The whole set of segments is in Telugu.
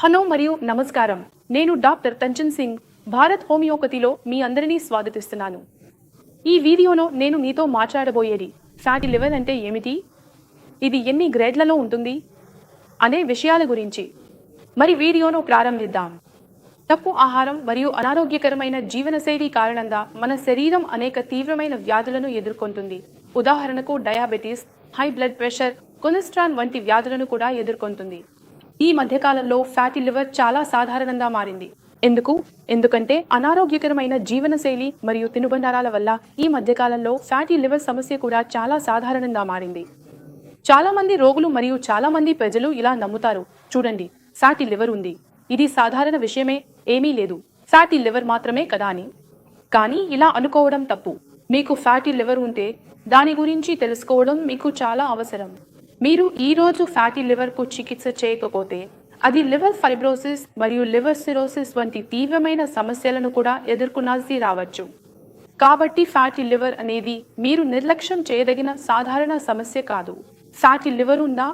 హలో మరియు నమస్కారం. నేను డాక్టర్ తంజన్ సింగ్ భారత్ హోమియోపతిలో మీ అందరినీ స్వాగతిస్తున్నాను. ఈ వీడియోలో నేను మీతో మాట్లాడబోయేది ఫ్యాటీ లివర్ అంటే ఏమిటి? ఇది ఎన్ని గ్రేడ్లలో ఉంటుంది? అనే విషయాల గురించి. మరి వీడియోను ప్రారంభిద్దాం. తప్పు ఆహారం మరియు అనారోగ్యకరమైన జీవనశైలి కారణంగా మన శరీరం అనేక తీవ్రమైన వ్యాధులను ఎదుర్కొంటుంది. ఉదాహరణకు diabetes high blood pressure cholesterol వంటి వ్యాధులను కూడా ఎదుర్కొంటుంది. ఈ మధ్యకాలంలో ఫ్యాటీ లివర్ చాలా సాధారణంగా మారింది. ఎందుకు? ఎందుకంటే అనారోగ్యకరమైన జీవనశైలి మరియు తినుబండారాల వల్ల ఈ మధ్యకాలంలో ఫ్యాటీ లివర్ సమస్య కూడా చాలా సాధారణంగా మారింది. చాలా మంది రోగులు మరియు చాలా మంది ప్రజలు ఇలా నమ్ముతారు. చూడండి ఫ్యాటీ లివర్ ఉంది. ఇది సాధారణ విషయమే ఏమీ లేదు. ఫ్యాటీ లివర్ మాత్రమే కదా అని. కానీ ఇలా అనుకోవడం తప్పు. మీకు ఫ్యాటీ లివర్ ఉంటే దాని గురించి తెలుసుకోవడం మీకు చాలా అవసరం. మీరు ఈ రోజు ఫ్యాటీ లివర్కు చికిత్స చేయకపోతే అది లివర్ ఫైబ్రోసిస్ మరియు లివర్ సిరోసిస్ వంటి తీవ్రమైన సమస్యలను కూడా ఎదుర్కొనాల్సి రావచ్చు. కాబట్టి ఫ్యాటీ లివర్ అనేది మీరు నిర్లక్ష్యం చేయదగిన సాధారణ సమస్య కాదు. ఫ్యాటీ లివర్ ఉందా?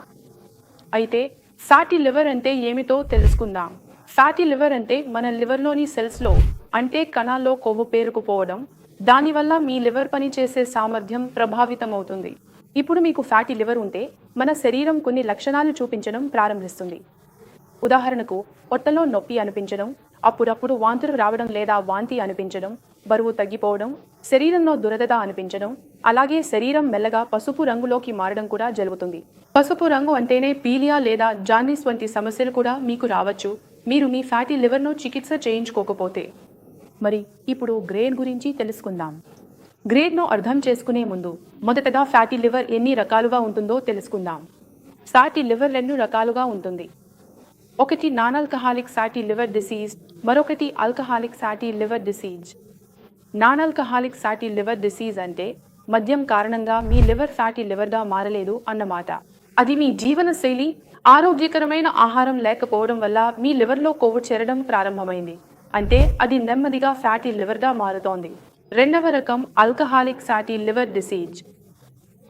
అయితే ఫ్యాటీ లివర్ అంటే ఏమిటో తెలుసుకుందాం. ఫ్యాటీ లివర్ అంటే మన లివర్లోని సెల్స్లో అంటే కణాల్లో కొవ్వు పేరుకుపోవడం దానివల్ల మీ లివర్ పనిచేసే సామర్థ్యం ప్రభావితమవుతుంది. ఇప్పుడు మీకు ఫ్యాటీ లివర్ ఉంటే మన శరీరం కొన్ని లక్షణాలు చూపించడం ప్రారంభిస్తుంది. ఉదాహరణకు పొట్టలో నొప్పి అనిపించడం అప్పుడప్పుడు వాంతులు రావడం లేదా వాంతి అనిపించడం బరువు తగ్గిపోవడం శరీరంలో దురదత అనిపించడం అలాగే శరీరం మెల్లగా పసుపు రంగులోకి మారడం కూడా జరుగుతుంది. పసుపు రంగు అంటేనే పీలియా లేదా జాండీస్ వంటి సమస్యలు కూడా మీకు రావచ్చు. మీరు మీ ఫ్యాటీ లివర్ను చికిత్స చేయించుకోకపోతే. మరి ఇప్పుడు గ్రేన్ గురించి తెలుసుకుందాం. గ్రేడ్ను అర్థం చేసుకునే ముందు మొదటగా ఫ్యాటీ లివర్ ఎన్ని రకాలుగా ఉంటుందో తెలుసుకుందాం. ఫ్యాటీ లివర్ రెండు రకాలుగా ఉంటుంది. ఒకటి non alcoholic fatty liver disease మరొకటి alcoholic fatty liver disease. Non alcoholic fatty liver disease అంటే మద్యం కారణంగా మీ లివర్ ఫ్యాటీ లివర్గా మారలేదు అన్నమాట. అది మీ జీవన శైలి ఆరోగ్యకరమైన ఆహారం లేకపోవడం వల్ల మీ లివర్లో కొవ్వు చేరడం ప్రారంభమైంది. అంటే అది నెమ్మదిగా ఫ్యాటీ లివర్గా మారుతోంది. రెండవ రకం alcoholic fatty liver disease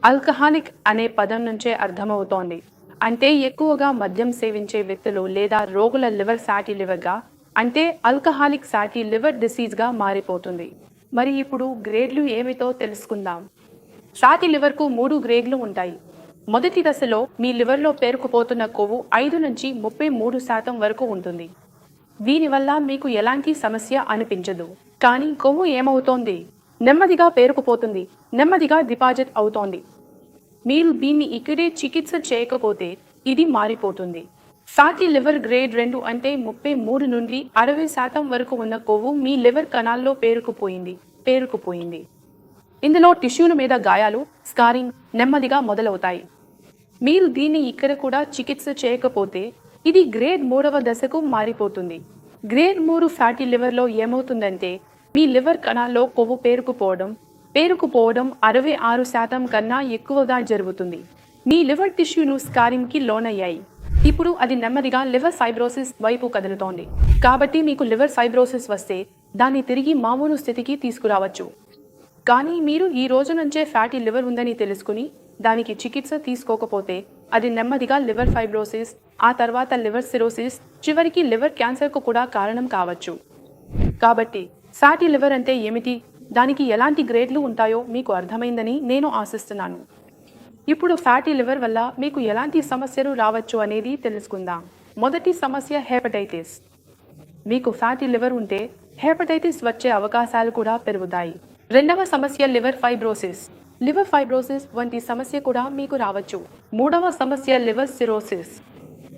alcoholic అనే పదం నుంచే అర్థమవుతోంది. అంటే ఎక్కువగా మద్యం సేవించే వ్యక్తులు లేదా రోగుల లివర్ ఫ్యాటీ లివర్గా అంటే ఆల్కహాలిక్ ఫ్యాటీ లివర్ డిసీజ్గా మారిపోతుంది. మరి ఇప్పుడు గ్రేడ్లు ఏమిటో తెలుసుకుందాం. ఫ్యాటీ లివర్కు మూడు గ్రేడ్లు ఉంటాయి. మొదటి దశలో మీ లివర్లో పేరుకుపోతున్న కొవ్వు ఐదు నుంచి ముప్పై మూడు శాతం వరకు ఉంటుంది. దీనివల్ల మీకు ఎలాంటి సమస్య అనిపించదు. కానీ కొవ్వు ఏమవుతోంది? నెమ్మదిగా పేరుకుపోతుంది. నెమ్మదిగా డిపాజిట్ అవుతోంది. మీరు దీన్ని ఇక్కడే చికిత్స చేయకపోతే ఇది మారిపోతుంది. ఫ్యాటీ లివర్ గ్రేడ్ రెండు అంటే ముప్పై మూడు నుండి అరవై శాతం వరకు ఉన్న కొవ్వు మీ లివర్ కణాల్లో పేరుకుపోయింది. పేరుకుపోయింది. ఇందులో టిష్యూల మీద గాయాలు స్కారింగ్ నెమ్మదిగా మొదలవుతాయి. మీరు దీన్ని ఇక్కడ కూడా చికిత్స చేయకపోతే ఇది గ్రేడ్ మూడవ దశకు మారిపోతుంది. గ్రేడ్ మూడు ఫ్యాటీ లివర్లో ఏమవుతుందంటే మీ లివర్ కణాల్లో కొవ్వు పేరుకుపోవడం. పేరుకుపోవడం అరవై ఆరు శాతం కన్నా ఎక్కువగా జరుగుతుంది. మీ లివర్ టిష్యూలు స్కారింగ్కి లోనయ్యాయి. ఇప్పుడు అది నెమ్మదిగా లివర్ ఫైబ్రోసిస్ వైపు కదులుతోంది. కాబట్టి మీకు లివర్ ఫైబ్రోసిస్ వస్తే దాన్ని తిరిగి మామూలు స్థితికి తీసుకురావచ్చు. కానీ మీరు ఈ రోజు నుంచే ఫ్యాటీ లివర్ ఉందని తెలుసుకుని దానికి చికిత్స తీసుకోకపోతే అది నెమ్మదిగా లివర్ ఫైబ్రోసిస్ ఆ తర్వాత లివర్ సిరోసిస్ చివరికి లివర్ క్యాన్సర్కు కూడా కారణం కావచ్చు. కాబట్టి ఫ్యాటీ లివర్ అంటే ఏమిటి? దానికి ఎలాంటి గ్రేడ్లు ఉంటాయో మీకు అర్థమైందని నేను ఆశిస్తున్నాను. ఇప్పుడు ఫ్యాటీ లివర్ వల్ల మీకు ఎలాంటి సమస్యలు రావచ్చు అనేది తెలుసుకుందాం. మొదటి సమస్య హెపటైటిస్. మీకు ఫ్యాటీ లివర్ ఉంటే హెపటైటిస్ వచ్చే అవకాశాలు కూడా పెరుగుతాయి. రెండవ సమస్య లివర్ ఫైబ్రోసిస్. లివర్ ఫైబ్రోసిస్ వంటి సమస్య కూడా మీకు రావచ్చు. మూడవ సమస్య లివర్ సిరోసిస్.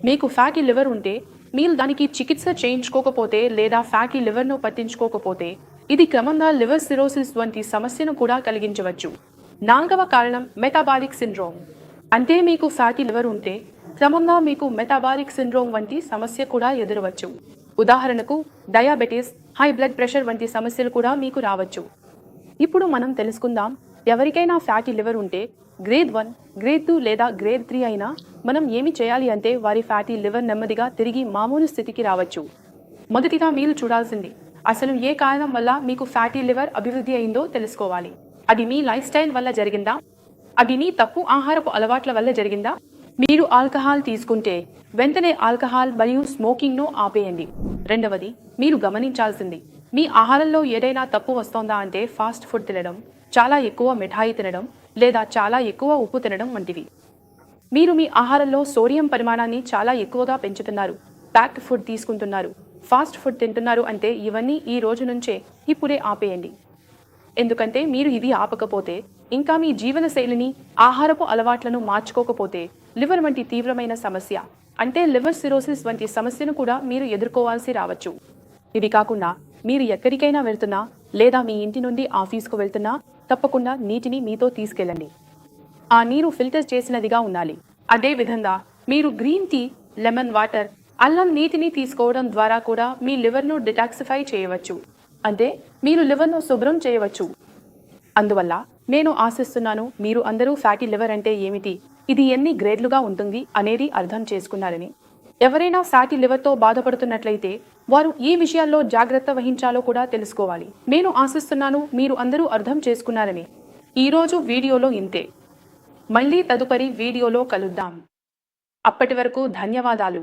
మీకు ఫ్యాటీ లివర్ ఉంటే మీరు దానికి చికిత్స చేయించుకోకపోతే లేదా ఫ్యాటీ లివర్ను పట్టించుకోకపోతే ఇది క్రమంగా లివర్ సిరోసిస్ వంటి సమస్యను కూడా కలిగించవచ్చు. నాలుగవ కారణం మెటాబాలిక్ సిండ్రోమ్ అంటే మీకు ఫ్యాటీ లివర్ ఉంటే క్రమంగా మీకు మెటాబాలిక్ సిండ్రోమ్ వంటి సమస్య కూడా ఎదురవచ్చు. ఉదాహరణకు డయాబెటీస్ హై బ్లడ్ ప్రెషర్ వంటి సమస్యలు కూడా మీకు రావచ్చు. ఇప్పుడు మనం తెలుసుకుందాం ఎవరికైనా ఫ్యాటీ లివర్ ఉంటే గ్రేడ్ వన్ గ్రేడ్ టూ లేదా గ్రేడ్ త్రీ అయినా మనం ఏమి చేయాలి అంటే వారి ఫ్యాటీ లివర్ నెమ్మదిగా తిరిగి మామూలు స్థితికి రావచ్చు. మొదటిగా మీరు చూడాల్సింది అసలు ఏ కారణం వల్ల మీకు ఫ్యాటీ లివర్ అభివృద్ధి అయిందో తెలుసుకోవాలి. అది మీ లైఫ్ స్టైల్ వల్ల జరిగిందా? అది మీ తప్పు ఆహారపు అలవాట్ల వల్ల జరిగిందా? మీరు ఆల్కహాల్ తీసుకుంటే వెంటనే ఆల్కహాల్ మరియు స్మోకింగ్ను ఆపేయండి. రెండవది మీరు గమనించాల్సింది మీ ఆహారంలో ఏదైనా తప్పు వస్తోందా అంటే ఫాస్ట్ ఫుడ్ తినడం చాలా ఎక్కువ మిఠాయి తినడం లేదా చాలా ఎక్కువ ఉప్పు తినడం వంటివి. మీరు మీ ఆహారంలో సోడియం పరిమాణాన్ని చాలా ఎక్కువగా పెంచుతున్నారు ప్యాక్డ్ ఫుడ్ తీసుకుంటున్నారు ఫాస్ట్ ఫుడ్ తింటున్నారు అంటే ఇవన్నీ ఈ రోజు నుంచే ఇప్పుడే ఆపేయండి. ఎందుకంటే మీరు ఇది ఆపకపోతే ఇంకా మీ జీవన శైలిని ఆహారపు అలవాట్లను మార్చుకోకపోతే లివర్ వంటి తీవ్రమైన సమస్య అంటే లివర్ సిరోసిస్ వంటి సమస్యను కూడా మీరు ఎదుర్కోవాల్సి రావచ్చు. ఇవి కాకుండా మీరు ఎక్కడికైనా వెళ్తున్నా లేదా మీ ఇంటి నుండి ఆఫీస్కు వెళ్తున్నా తప్పకుండా నీటిని మీతో తీసుకెళ్ళండి. ఆ నీరు ఫిల్టర్ చేసినదిగా ఉండాలి. అదే విధంగా మీరు గ్రీన్ టీ లెమన్ వాటర్ అల్లం నీటిని తీసుకోవడం ద్వారా కూడా మీ లివర్ను డిటాక్సిఫై చేయవచ్చు. అంటే మీరు లివర్ను శుభ్రం చేయవచ్చు. అందువల్ల నేను ఆశిస్తున్నాను మీరు అందరూ ఫ్యాటీ లివర్ అంటే ఏమిటి? ఇది ఎన్ని గ్రేడ్లుగా ఉంటుంది అనేది అర్థం చేసుకున్నారని. ఎవరైనా ఫ్యాటీ లివర్తో బాధపడుతున్నట్లయితే వారు ఈ విషయాల్లో జాగ్రత్త వహించాలో కూడా తెలుసుకోవాలి. నేను ఆశిస్తున్నాను మీరు అందరూ అర్థం చేసుకున్నారని. ఈరోజు వీడియోలో ఇంతే. మళ్ళీ తదుపరి వీడియోలో కలుద్దాం. అప్పటి వరకు ధన్యవాదాలు.